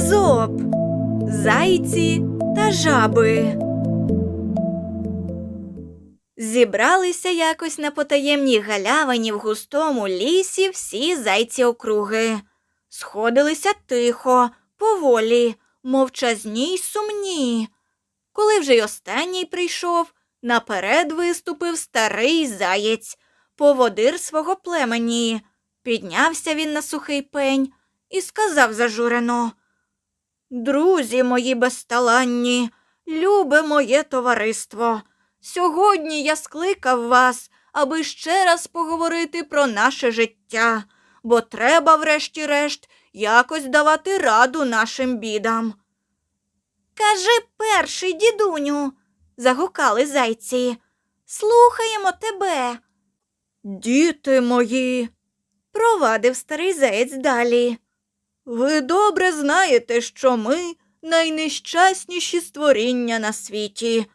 Езоп Зайці та жаби. Зібралися якось на потаємній галявині в густому лісі всі зайці округи. Сходилися тихо, поволі, мовчазні й сумні. Коли вже й останній прийшов, наперед виступив старий заєць, поводир свого племені. Піднявся він на сухий пень і сказав зажурено. Друзі мої безталанні, любе моє товариство. Сьогодні я скликав вас, аби ще раз поговорити про наше життя, бо треба, врешті-решт, якось давати раду нашим бідам. Кажи перший, дідуню, загукали зайці. Слухаємо тебе. Діти мої, провадив старий заєць далі. Ви добре знаєте, що ми найнещасніші створіння на світі.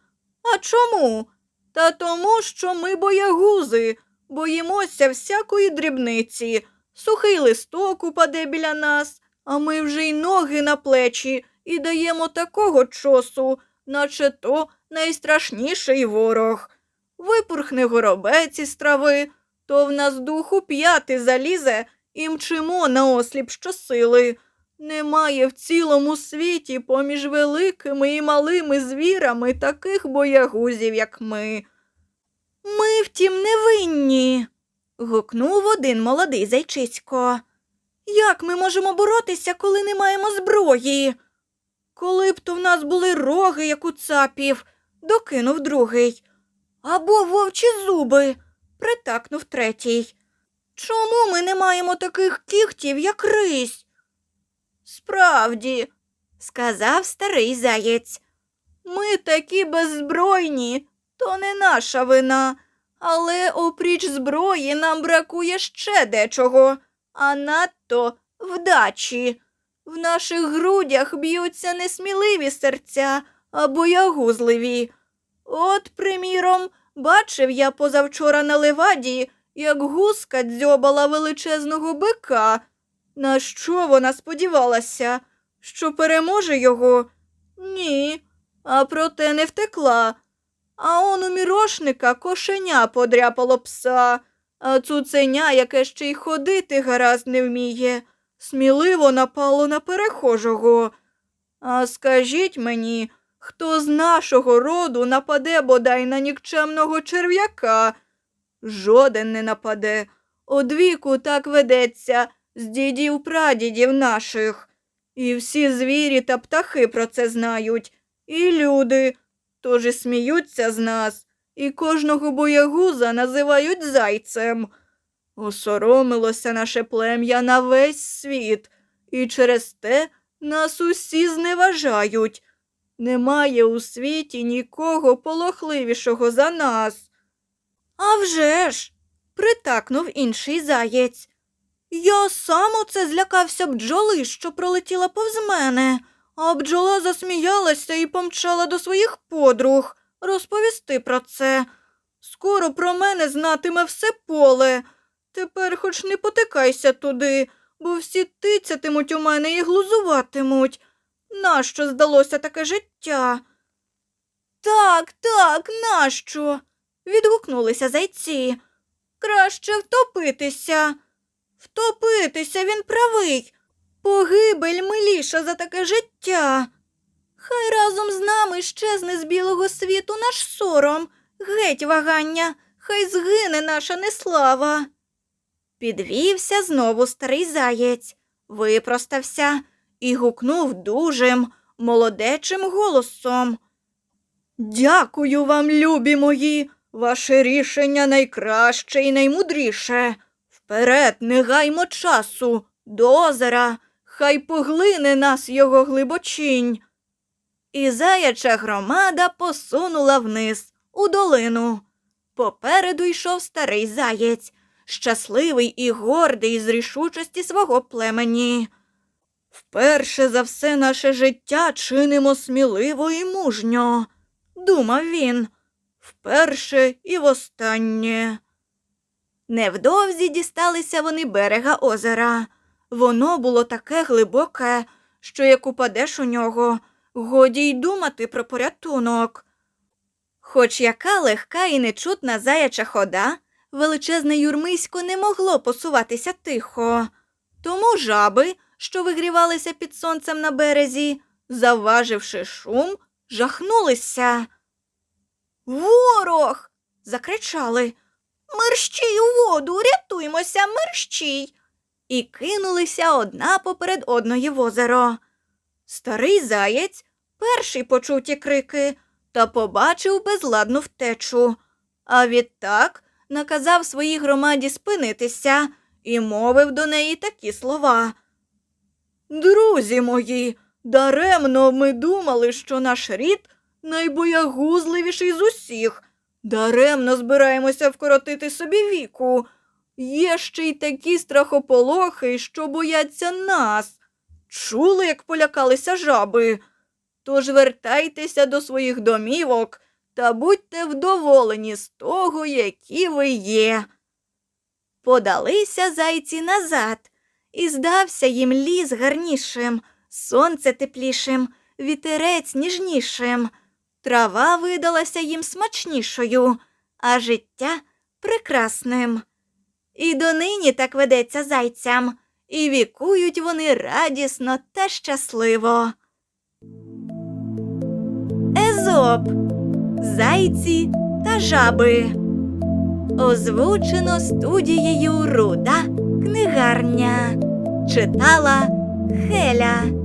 А чому? Та тому, що ми боягузи, боїмося всякої дрібниці. Сухий листок упаде біля нас, а ми вже й ноги на плечі і даємо такого чосу, наче то найстрашніший ворог. Випурхне горобець із трави, то в нас духу п'яти залізе і мчимо наосліп щосили. Немає в цілому світі поміж великими і малими звірами таких боягузів, як ми. Ми, втім, не винні. гукнув один молодий зайчисько. Як ми можемо боротися, коли не маємо зброї? Коли б то в нас були роги, як у цапів, докинув другий. Або вовчі зуби, притакнув третій. Чому ми не маємо таких кігтів, як рись? Справді, сказав старий заєць. Ми такі беззбройні, то не наша вина, але опріч зброї нам бракує ще дечого, а надто вдачі. В наших грудях б'ються несміливі серця, а боягузливі. От, приміром, бачив я позавчора на леваді, як гуска дзьобала величезного бика. На що вона сподівалася? Що переможе його? Ні, а проте не втекла. А он у мірошника кошеня подряпало пса, а цуценя, яке ще й ходити гаразд не вміє, сміливо напало на перехожого. А скажіть мені, хто з нашого роду нападе бодай на нікчемного черв'яка? Жоден не нападе. Одвіку так ведеться з дідів прадідів наших. І всі звірі та птахи про це знають, і люди, тож і сміються з нас, і кожного боягуза називають зайцем. Осоромилося наше плем'я на весь світ, і через те нас усі зневажають. Немає у світі нікого полохливішого за нас. «А вже ж!» – притакнув інший заєць. Я сам оце злякався бджоли, що пролетіла повз мене, а бджола засміялася і помчала до своїх подруг розповісти про це. Скоро про мене знатиме все поле. Тепер хоч не потикайся туди, бо всі тицятимуть у мене і глузуватимуть. Нащо здалося таке життя? Так, так, нащо? Відгукнулися зайці. Краще втопитися. Втопитися він правий. Погибель миліша за таке життя. Хай разом з нами щезне з білого світу наш сором, геть вагання, хай згине наша неслава. Підвівся знову старий заєць, випростався і гукнув дужим, молодечим голосом. Дякую вам, любі мої, ваше рішення найкраще і наймудріше. Вперед, не гаймо часу, до озера, хай поглине нас його глибочінь. І заяча громада посунула вниз, у долину. Попереду йшов старий заєць, щасливий і гордий з рішучості свого племені. Вперше за все наше життя чинимо сміливо і мужньо, думав він, вперше і востаннє. Невдовзі дісталися вони берега озера. Воно було таке глибоке, що як упадеш у нього, годі й думати про порятунок. Хоч яка легка і нечутна заяча хода, величезне юрмисько не могло посуватися тихо. Тому жаби, що вигрівалися під сонцем на березі, завваживши шум, жахнулися. Ворог. закричали. Мерщій у воду, рятуймося, мерщій. І кинулися одна поперед одної в озеро. Старий заєць перший почув ті крики та побачив безладну втечу. А відтак наказав своїй громаді спинитися і мовив до неї такі слова. Друзі мої, даремно ми думали, що наш рід найбоягузливіший з усіх. Даремно збираємося вкоротити собі віку. Є ще й такі страхополохи, що бояться нас. Чули, як полякалися жаби. Тож вертайтеся до своїх домівок та будьте вдоволені з того, які ви є. Подалися зайці назад, і здався їм ліс гарнішим, сонце теплішим, вітерець ніжнішим. Трава видалася їм смачнішою, а життя прекрасним. І донині так ведеться зайцям, і вікують вони радісно та щасливо. Езоп Зайці та жаби. Озвучено студією Руда Книгарня. Читала Хеля.